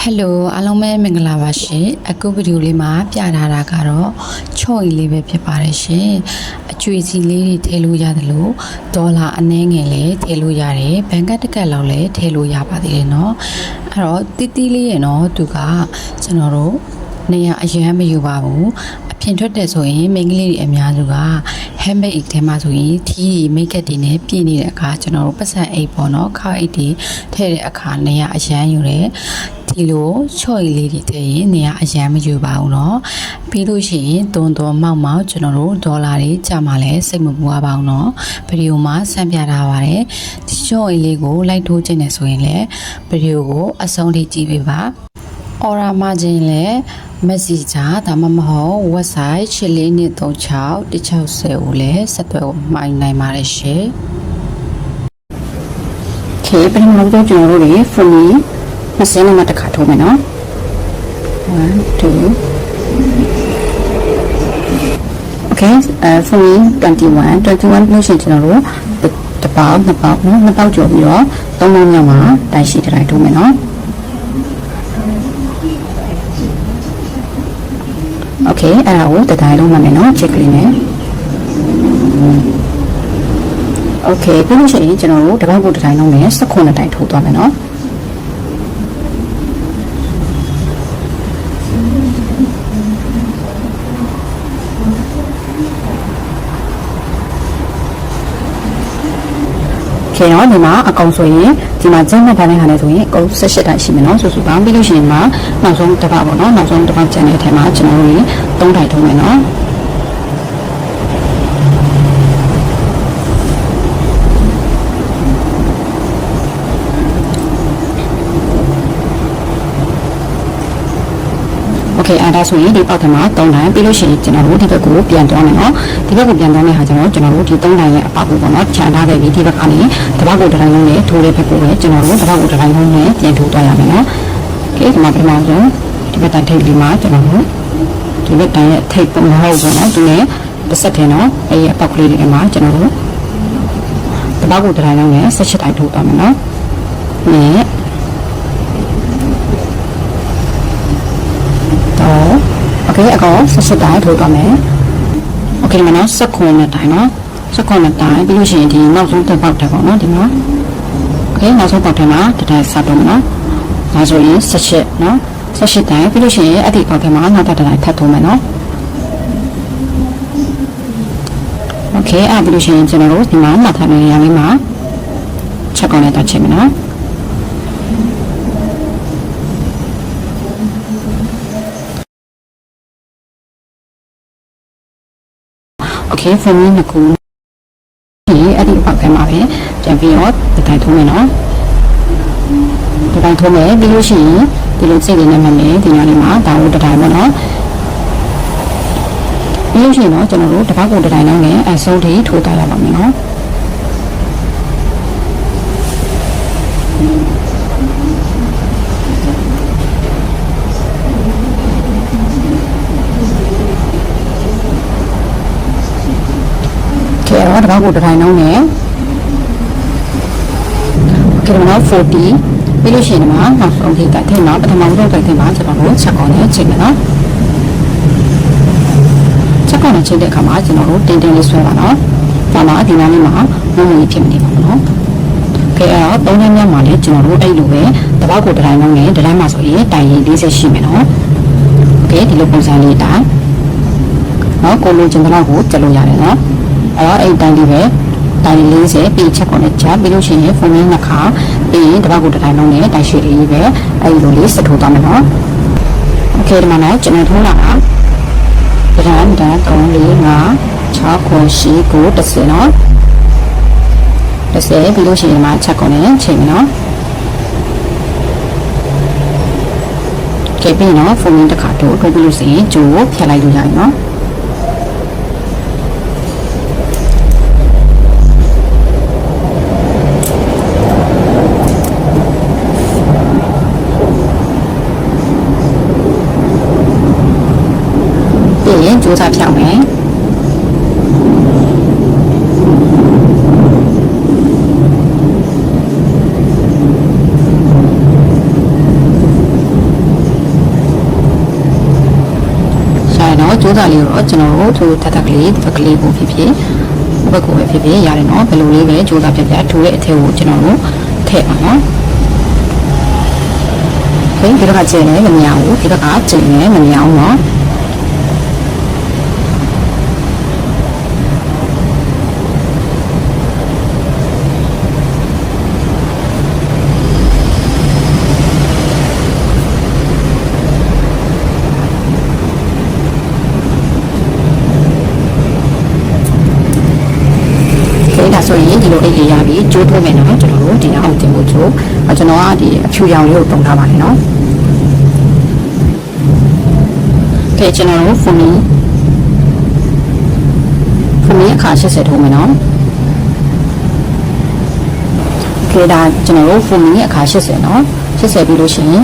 ဟယ်လိုအားလုံးပဲမင်္ဂလာပါရှင်အခုဗီဒီယိုလေးမှာပြထားတာကတော့ချော့ရီလေးပဲဖြစ်ပါတယ်ရှင်အကျွေစီလေးတွေထည့်လို့ရတယ်လို့ဒေါ်လာအနည်းငယ်လေးထည့်လို့ရတယ်ဘန်ကတ်တစ်ကတ်လောက်လည်းထည့်လို့ရပါသေးတယ်เนาะအဲ့တော့တီးတီးလေးရနော်သူကကျွန်တော်တို့နေရအရန်မယူပါဘူးအပြင်ထွက်တယ်ဆိုရင်မိန်းကလေးတွေအများစုက handmade အိတ်ထဲမှာဆိုရင်ထီးမိတ်ကပ်တွေနဲ့ပြည့်နေတဲ့အခါကျွန်တော်တို့ပတ်စံအိတ်ပေါ့နော်ခါအိတ်တွေထည့်တဲ့အခါနေရအရန်ယူတယ် ကီလိုချော့ရီလေးတွေထည့်ရင်နေရာအရန်မယူပါဘူးနော်ပြီးလို့ရှိရင်သွန်သွန်မောက်မောက်ကျွန်တော်တို့ဒေါ်လာတွေကြာမှလည်းစိတ်မပူပါဘူးနော်ဗီဒီယိုမှာဆန့်ပြထားပါတယ်ဒီချော့ရီလေးကိုလိုက်ထိုးခြင်းနဲ့ဆိုရင်လည်းဗီဒီယိုကိုအဆုံးထိကြည့်ပေးပါအော်ရာမာဂျင်လည်း Messenger ဒါမှမဟုတ် website 6436 160ကိုလည်းဆက်သွယ်မှိုင်းနိုင်ပါတယ်ရှင်။ Okay ပြန်လို့ကျွန်တော်တို့တွေ phone မစင်းလုံးမတစ်ခါထိုးမယ်နော်1 2 Okay အဲဖုန်း21 21လို့ရှိရင်ကျွန်တော်တို့တပေါက်နှစ်ပေါက်နှစ်ပေါက်ကျော်ပြီးတော့သုံးပေါက်မြောက်မှာတိုက်ရှိတိုင်းထိုးမယ်နော် Okay အဲ့ဒါကိုတတိုင်းလုံးမှာမယ်နော် check လေးနဲ့ Okay ပြီးလို့ရှိရင်ကျွန်တော်တို့တပေါက်ကိုတတိုင်းလုံးနဲ့18တိုင်းထိုးသွားမယ်နော် ခေတော့ဒီမှာအကောင်ဆိုရင်ဒီမှာကျန်းမှတ်ထားတဲ့ဟာနဲ့ဆိုရင်အကုန်18တိုင်ရှိမယ်နော်ဆိုစုပေါင်းပြီးလို့ရှိရင်မှာနောက်ဆုံးတစ်ပတ်ပေါ့နော်နောက်ဆုံးတစ်ပတ်ကျန်တဲ့အထက်မှာကျွန်တော်တို့3တိုင်ထုံးမယ်နော် okay အဲဒါဆိုရင်ဒီပေါက်ထဲမှာ3တိုင်းပြီးလို့ရှိရင်ကျွန်တော်တို့ဒီဘက်ကိုပြန်သွားမယ်နော်ဒီဘက်ကိုပြန်သွားမယ့်ဟာကျွန်တော်ကျွန်တော်တို့ဒီ3တိုင်းရဲ့အပေါက်ကိုပေါ့နော်ခြံထားခဲ့ပြီးဒီဘက်ကနေတပတ်ကိုတစ်တိုင်းလုံးနဲ့ထိုးတဲ့ဘက်ကိုပဲကျွန်တော်တို့တပတ်ကိုတစ်တိုင်းလုံးနဲ့ပြန်ထိုးသွားရမယ်နော် okay ဒီမှာပထမဆုံးဒီဘက်တန်ထိပ်ဒီမှာကျွန်တော်တို့ဒီဘက်တန်ရဲ့ထိပ်ပုံမဟုတ်ဘူးနော်ဒီနဲ့တစ်ဆက်တယ်နော်အဲဒီအပေါက်ကလေးတွေမှာကျွန်တော်တို့တပတ်ကိုတစ်တိုင်းလုံးနဲ့18တိုင်းထိုးသွားမယ်နော်နဲ့ okay အကောင်18တိုင်းထိုးသွားမယ် okay မနော်18တိုင်းနော်18တိုင်းပြီးလို့ရှိရင်ဒီနောက်ဆုံးတစ်ပေါက်ထပ်ပေါ့နော်ဒီမှာ okay နောက်ဆုံးပေါက်ထပ်မှာတစ်တိုင်းစပ်တော့နော်ဒါဆိုရင်18နော်18တိုင်းပြီးလို့ရှိရင်အဲ့ဒီပေါက်ထပ်မှာနောက်တစ်တိုင်းထပ်ထိုးမယ်နော် okay အဲ့ပြီးလို့ရှိရင်ကျွန်တော်တို့ဒီမှာမှတ်ထားနေရရလေးမှာချက်ကောင်းလိုက်တော့ချိန်မယ်နော် okay ဖုန်းကြီးနှစ်ခုဒီအဲ့ဒီအပေါက်ထဲမှာပဲပြန်ပြီးတော့ဒီတိုင်းထိုးမယ်နော်ဒီတိုင်းထိုးမယ်ပြီးလို့ရှိရင်ဒီလိုစိတ်လေးနဲ့မှမယ်ဒီညလေးမှာဒါတို့တတိုင်းပေါ့နော်ပြီးလို့ရှိရင်တော့ကျွန်တော်တို့တပတ်ကုန်တတိုင်းလုံးနဲ့အဆုံးထိထိုးသွားရပါမယ်နော် ကဲတော့တစ်ပတ်ကိုတစ်တိုင်းလုံးနဲ့ကဲတော့40ပြီးလို့ရှိရင်ဒီမှာနောက်ဆုံးထိတက်ထည့်တော့ပထမဆုံးတက်ထည့်မှာကျွန်တော်တို့ချက်ကောင်းနဲ့ချိန်မယ်နော်ချက်ကောင်းနဲ့ချိန်တဲ့အခါမှာကျွန်တော်တို့တင်းတင်းလေးဆွဲပါနော်ဒါမှဒီနားလေးမှာမုံမုံဖြစ်မနေပါဘူးနော်ကဲအဲ့တော့သုံးနှစ်မြောက်မှာလည်းကျွန်တော်တို့အဲ့လိုပဲတစ်ပတ်ကိုတစ်တိုင်းလုံးနဲ့တစ်တိုင်းမှာဆိုရင်တိုင်ရင်40ရှိမယ်နော်ကဲဒီလိုပုံစံလေးတိုင်နော်ကိုလိုချင်တဲ့လောက်ကိုကျလို့ရတယ်နော်အဲ့ တော့အဲ့တိုင်လေးပဲတိုင်40ပြီးချက်ကုန်နဲ့ချပြီးလို့ရှိရင်ဖုန်းလေးနှစ်ခါပြီးရင်တစ်ပတ်ကိုတစ်တိုင်းလုံးနဲ့တိုင်ရှိလေးပဲအဲ့ဒီလိုလေးစထိုးသွားမယ်နော်โอเคဒီမှာတော့ကျွန်တော်ထိုးလာတာဒရန်ဒန်3 4 5 6 9 10 9 10နော်10ပြီးလို့ရှိရင်ဒီမှာချက်ကုန်နဲ့ချိန်မယ်နော်ကဲပြီးနော်ဖုန်းလေးတစ်ခါထိုးထိုးပြီးလို့ရှိရင်ဂျိုးကိုဖြတ်လိုက်လို့ရပြီနော် ကြိုးစားဖြောင်းမယ်ကြိုးစားလေးတော့ကျွန်တော်တို့သူထပ်ထပ်ကလေးတစ်ဖက်ကလေးကိုဖြစ်ဖြစ်ဘက်ကိုပဲဖြစ်ဖြစ်ရတယ်နော်ဘယ်လိုလေးပဲကြိုးစားပြပြထူတဲ့အထည်ကိုကျွန်တော်တို့ထည့်ပါနော်ဟင်ဒီဘက်ကကျင်းနေမမြအောင်ဒီဘက်ကကျင်းနေမမြအောင်နော် ဒါဆိုရင်ဒီလိုအိတ်လေးရပြီကျိုးထိုးမယ်နော်ကျွန်တော်တို့ဒီအောင်တင်ဖို့ကျိုးကျွန်တော်ကဒီအဖြူရောင်လေးကိုတုံထားပါတယ်နော်ကဲကျွန်တော်တို့ဖုန်းကြီးဖုန်းကြီးအခါ80ထိုးမယ်နော်ကဲဒါကျွန်တော်တို့ဖုန်းကြီးအခါ80နော်80ပြီးလို့ရှိရင်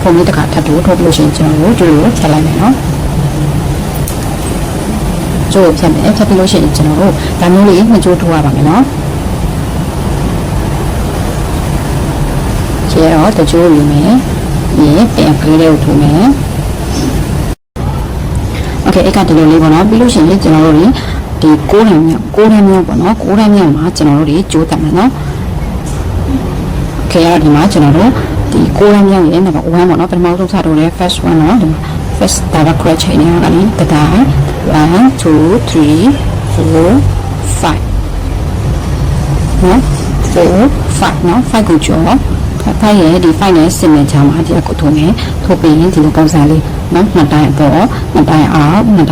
ဖုန်းကြီးတစ်ခါထပ်ထိုးထိုးပြီးလို့ရှိရင်ကျွန်တော်တို့ဒီလိုဖြတ်လိုက်မယ်နော် ကျိုးဖြတ်မယ်ဖြတ်ပြီးလို့ရှိရင်ကျွန်တော်တို့ဒါမျိုးလေးမကျိုးထိုးရပါမယ်နော်ကျေတော့တကျိုးယူမယ်ပြီးပြန်ကလေးလေးကိုထိုးမယ်โอเคအဲ့ကဒီလိုလေးပေါ့နော်ပြီးလို့ရှိရင်ကျွန်တော်တို့ဒီ6တန်းမြောက်6တန်းမြောက်ပေါ့နော်6တန်းမြောက်မှာကျွန်တော်တို့ဒီကျိုးတက်မယ်နော်โอเคအဲ့ဒီမှာကျွန်တော်တို့ဒီ6တန်းမြောက်ရဲ့နံပါတ်1ပေါ့နော်ပထမဆုံးစတော့လေ first one နော်ဒီ first direct crutch ချိန်နေရတာလေတဒါ 1 2 3 4 5နော်4 5နော်5ကိုကျော်5ရဲ့ဒီ5နဲ့7နဲ့ချာမှာဒီအကိုထိုးမယ်ထိုးပြီးရင်ဒီလိုပုံစံလေးနော်နှစ်တိုင်းအပေါ်နှစ်တိုင်းအောက်နှစ်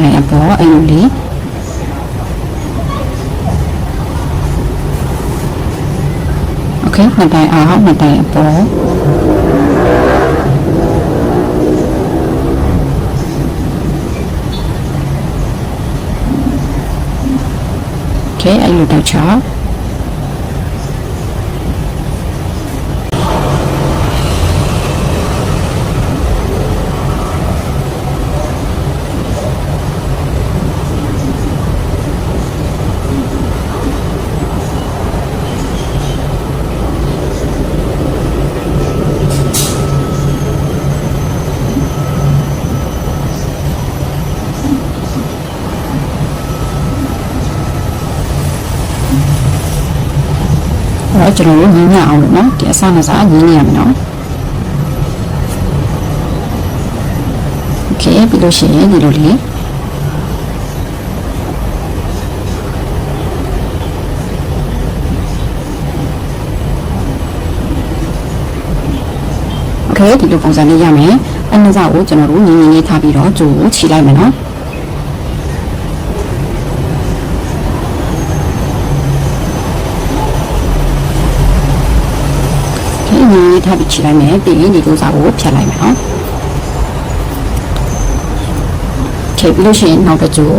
တိုင်းအပေါ်အဲ့ က်နှစ်တိုင်းအပေါ် โอเคအဲ့လိုတော့ချောအဲ့တော့ကျွန်တော်တို့ညီညအောင်လို့နော်ဒီအစနဲ့စားညီညရမယ်နော်โอเคပြီးလို့ရှိရင်ဒီလိုလေးโอเคဒီလိုပုံစံလေးရမယ်အနည်းစားကိုကျွန်တော်တို့ညီညီလေးထားပြီးတော့ဂျိုးကိုခြိလိုက်မယ်နော် ဒီနည်းထားပြီးခြိလိုက်မယ်ပြီးရင်ဒီကုစားကိုဖြတ်လိုက်မယ်နော်ခြေပြီးလို့ရှိရင်နောက်တစ်ကြို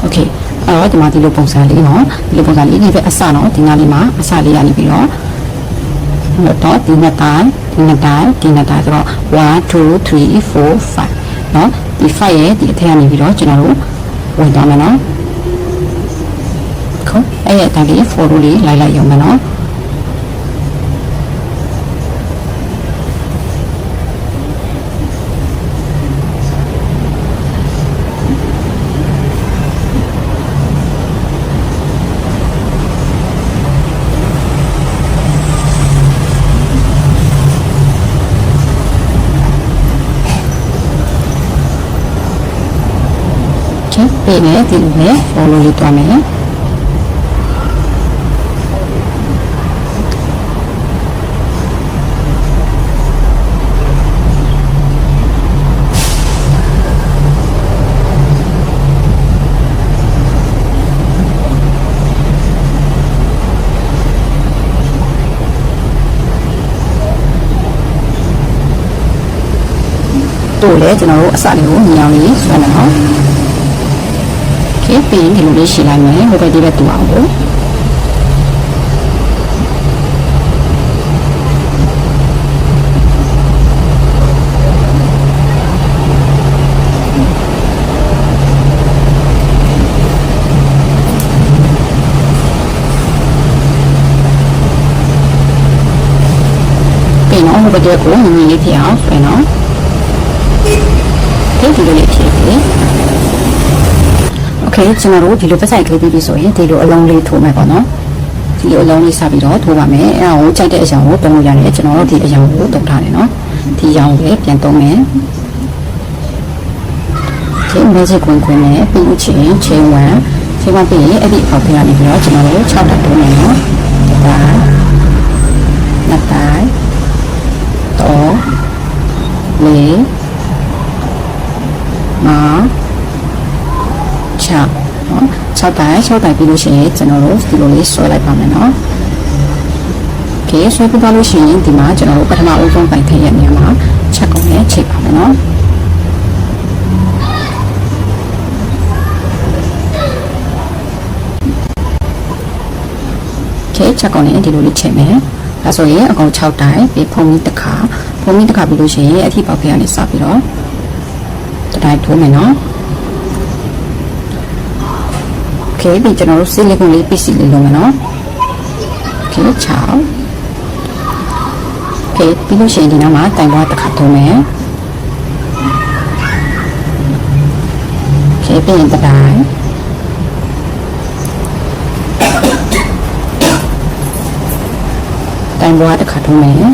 โอเคအဲ့တော့ဒီမှာဒီလိုပုံစံလေးနော်ဒီလိုပုံစံလေးဒီဘက်အစနော်ဒီနားလေးမှာအစလေးရနေပြီးတော့ အဲ့တော့ဒီနှစ်တိုင်းဒီနှစ်တိုင်းဒီနှစ်တိုင်းဆိုတော့1 2 3 4 5เนาะဒီ5ရဲ့ဒီအထက်ကနေပြီးတော့ကျွန်တော်တို့ဝင်သွားမယ်เนาะခုအဲ့ရဲ့အတိုင်းလေး follow လေးလိုက်လိုက်ရုံပဲเนาะ ချက်ပေးမယ်ဒီလိုပဲ follow လေးတွားမယ်တို့လည်းကျွန်တော်တို့အစလေးကိုညီအောင်လေးဆွဲမယ်နော် ဖြစ်ပြီးရင်ဒီလိုလေးရှည်လိုက်မယ်ဟိုဘက်ဒီဘက်တူအောင်ကိုင်အောင်ဘက်ကိုညီလေးဖြစ်အောင်ပြင်အောင်ဒီလိုလေးဖြစ်ပြီး okay ကျွန်တော်တို့ဒီလိုပတ်ဆိုင်ကလေးပြီးပြီဆိုရင်ဒီလိုအလုံးလေးထိုးမယ်ပေါ့နော်ဒီလိုအလုံးလေးစပြီးတော့ထိုးပါမယ်အဲဒါကိုကြိုက်တဲ့အရာကိုတုံးလို့ရတယ်ကျွန်တော်တို့ဒီအရာကိုတုံးထားတယ်နော်ဒီရောင်ပဲပြန်တုံးမယ်ဒီ magic ဝင်ခွင်းနဲ့ပြီးလို့ချင်းချင်းဝမ်ချင်းဝမ်ပြီးရင်အဲ့ဒီအောက်ထဲကနေပြီးတော့ကျွန်တော်တို့6တက်ထိုးမယ်နော်ဒါနှစ်တိုင်းတော့လေး နော်6တိုင်း6တိုင်းပြီးလို့ရှိရင်ကျွန်တော်တို့ဒီလိုလေးဆွဲလိုက်ပါမယ်နော်ကဲဆွဲပြသွားလို့ရှိရင်ဒီမှာကျွန်တော်တို့ပထမအဦးဆုံးပိုင်ထည့်ရနေမှာချက်ကုန်နဲ့ချိန်ပါမယ်နော်ကဲချက်ကုန်နဲ့ဒီလိုလေးချိန်မယ်ဒါဆိုရင်အကုန်6တိုင်းပြီးဖုံကြီးတစ်ခါဖုံကြီးတစ်ခါပြီးလို့ရှိရင်အထီပေါက်ခဲကနေစပြီးတော့တစ်တိုင်းထိုးမယ်နော် เคပြီးကျွန်တော်တို့ဆီလီကွန်လေးပစ္စည်းလေးလုံးမယ်နော်โอเค6โอเคပြီးလို့ရှိရင်ဒီနောက်မှာတိုင်ပွားတစ်ခါထိုးမယ်โอเคပြီးရင်တစ်တိုင်းတိုင်ပွားတစ်ခါထိုးမယ်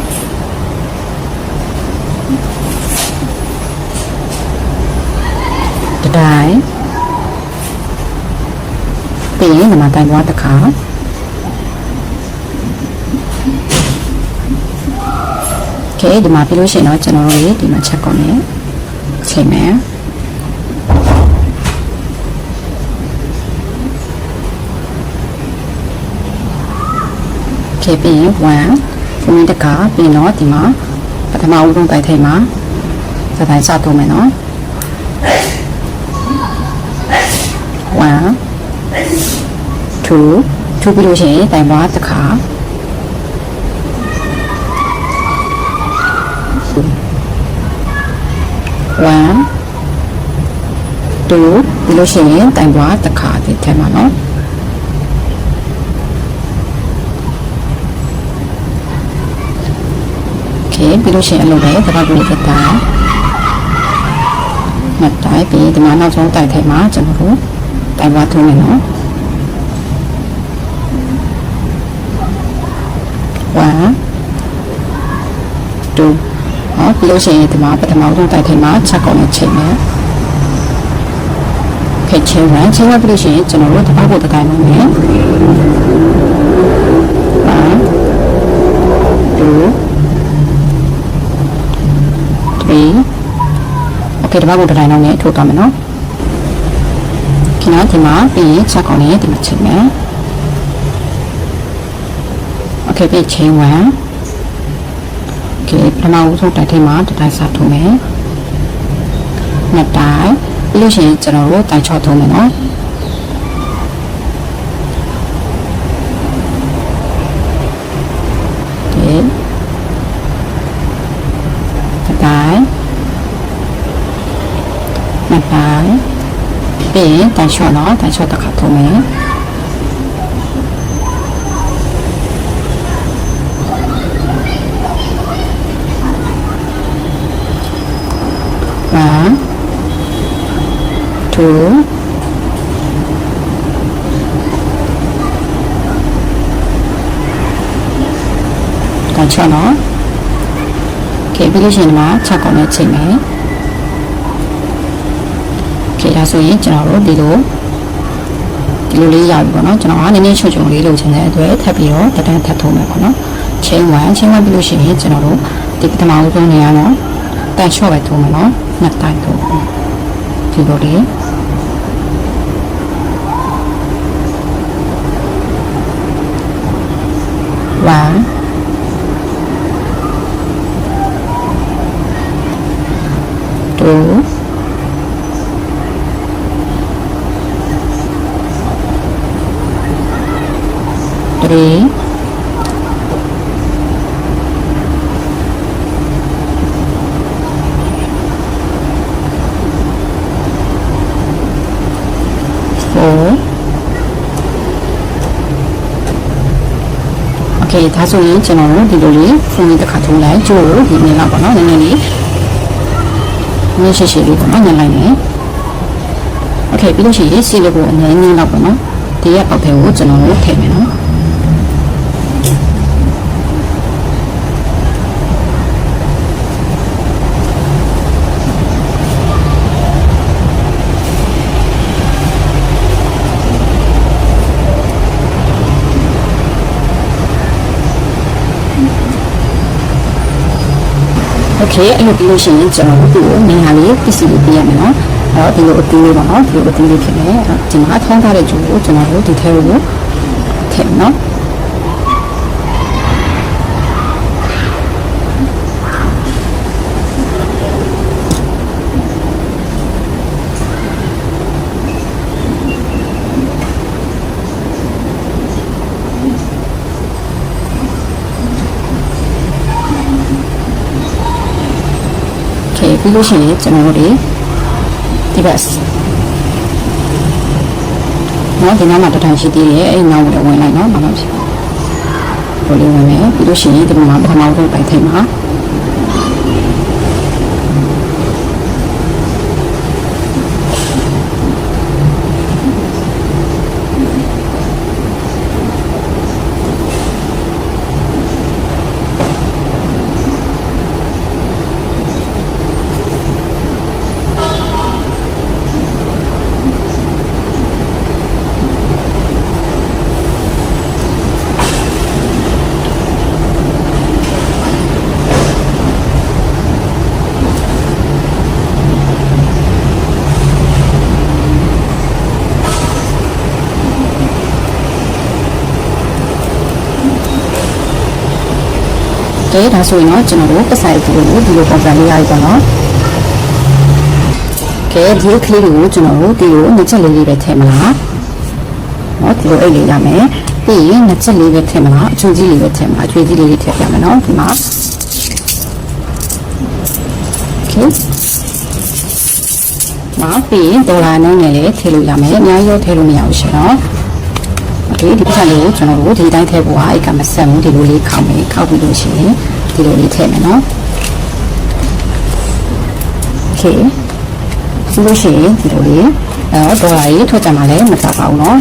တစ်တိုင်း ပြီးရင်ဒီမှာတိုင်ပွားတစ်ခါโอเคဒီမှာပြီးလို့ရှိရင်တော့ကျွန်တော်တို့ဒီမှာချက်ကုန်နေချိန်မယ်โอเคပြီးရင်1ဖုန်းတကပြီးတော့ဒီမှာပထမဦးဆုံးတိုင်ထိပ်မှာစတိုင်းစတော့မယ်နော်1 2 2ပြီးလို့ရှိရင်တိုင်ပွားတစ်ခါ1 2ပြီးလို့ရှိရင်တိုင်ပွားတစ်ခါဒီထဲမှာနော်โอเคပြီးလို့ရှိရင်အလုပ်ပဲတပတ်ပြီးဖြစ်တာနှစ်တိုင်းပြီးဒီမှာနောက်ဆုံးတိုက်ထဲမှာကျွန်တော်တို့ တိုင်ပွားထုံးမယ်နော်1 2ဟောပြီးလို့ရှိရင်ဒီမှာပထမဆုံးတိုက်ထဲမှာချက်ကုန်နဲ့ချိန်မယ်ဖက်ချင်းရန်ချိန်ရပြီးလို့ရှိရင်ကျွန်တော်တို့တပတ်ဖို့တတိုင်းလုပ်မယ်1 2 3 Okay တပတ်ဖို့တတိုင်းလုပ်နဲ့ထိုးသွားမယ်နော် ခဏဒီမှာပြီးရင်ချက်ကုန်နဲ့ဒီမှာချိန်မယ် Okay ပြီးချိန်1 Okay ပထမဦးဆုံးတိုက်ထဲမှာတစ်တိုင်းစထိုးမယ်နှစ်တိုင်းပြီးလို့ရှိရင်ကျွန်တော်တို့တိုင်ချော့ထိုးမယ်နော်ဒီတစ်တိုင်းနှစ်တိုင်းပြီးရင် 네, 다시 오너, 다시 오다 가토메. 와, 두, 다시 오너. 개비리시마 차고메 치메. โอเคဒါဆိုရင်ကျွန်တော်တို့ဒီလိုဒီလိုလေးရပြီပေါ့နော်ကျွန်တော်ကနည်းနည်းချုံချုံလေးလုပ်ချင်တဲ့အတွက်ထပ်ပြီးတော့တန်းထပ်ထုံးမယ်ပေါ့နော်ချင်းဝမ်းချင်းဝမ်းပြီးလို့ရှိရင်ကျွန်တော်တို့ဒီပထမဦးဆုံးနေရာတော့တန်ချော့ပဲထုံးမယ်နော်နှစ်တိုင်ထုံးဒီလိုလေး1 four เคဒါဆိုရင်ကျွန်တော်တို့ဒီလိုလေးဖုန်းလေးတစ်ခါထိုးလိုက်ကျိုးကိုဒီနေ့လောက်ပေါ့နော်နည်းနည်းလေးနည်းရှိရှိလေးပေါ့နော်ညှက်လိုက်မယ်โอเคပြီးလို့ရှိရင်စီလေးကိုအနည်းနည်းလောက်ပေါ့နော်ဒီရက်ပေါက်ထဲကိုကျွန်တော်တို့ထည့်မယ်နော် โอเคအဲ့လိုပြီးလို့ရှိရင်ကျွန်တော်တို့ကိုနေရာလေးပစ္စည်းလေးပြရမယ်နော်အဲ့တော့ဒီလိုအတူလေးပေါ့နော်ဒီလိုအတူလေးဖြစ်မယ်အဲ့တော့ဒီမှာထောင်းထားတဲ့ဂျူကိုကျွန်တော်တို့ဒီထဲကိုထည့်မယ်နော် ပြီးလို့ရှိရင်ကျွန်တော်တို့ဒီဒီဘက်နော်ဒီနားမှာတစ်ထိုင်ရှိသေးတယ်အဲ့ဒီနောက်ကိုလည်းဝင်လိုက်နော်မမဖြစ်ဘူးဘိုးလေးဝင်မယ်ပြီးလို့ရှိရင်ဒီမှာပထမဆုံးပိုက်ထိ ပ်မှာကဲဒါဆိုရင်တော့ကျွန်တော်တို့ပတ်ဆိုင်ဒီလိုဒီလိုပုံစံလေးရပြီပေါ့နော်ကဲဒီကလေးတွေကိုကျွန်တော်တို့ဒီလိုနှစ်ချက်လေးလေးပဲထည့်မလားနော်ဒီလိုအိတ်လေးရမယ်ပြီးရင်နှစ်ချက်လေးပဲထည့်မလားအချွေကြီးလေးပဲထည့်မလားအချွေကြီးလေးလေးထည့်ပြမယ်နော်ဒီမှာโอเคမှာပြီးရင်ဒေါ်လာနဲ့ငယ်လေးထည့်လို့ရမယ်အများကြီးတော့ထည့်လို့မရဘူးရှင်နော်โอเคဒီချက်လေးကိုကျွန်တော်တို့ဒီတိုင်းထည့်ဖို့ဟာအိတ်ကမဆက်ဘူးဒီလိုလေးခောက်မယ်ခောက်ပြီးလို့ရှိရင် ဒီလိုလေးထည့်မယ်နော်โอเคပြီးလို့ရှိရင်ဒီလိုလေးအဲဒေါ်လာကြီးထွက်ကြမှာလည်းမတတ်ပါဘူးเนาะ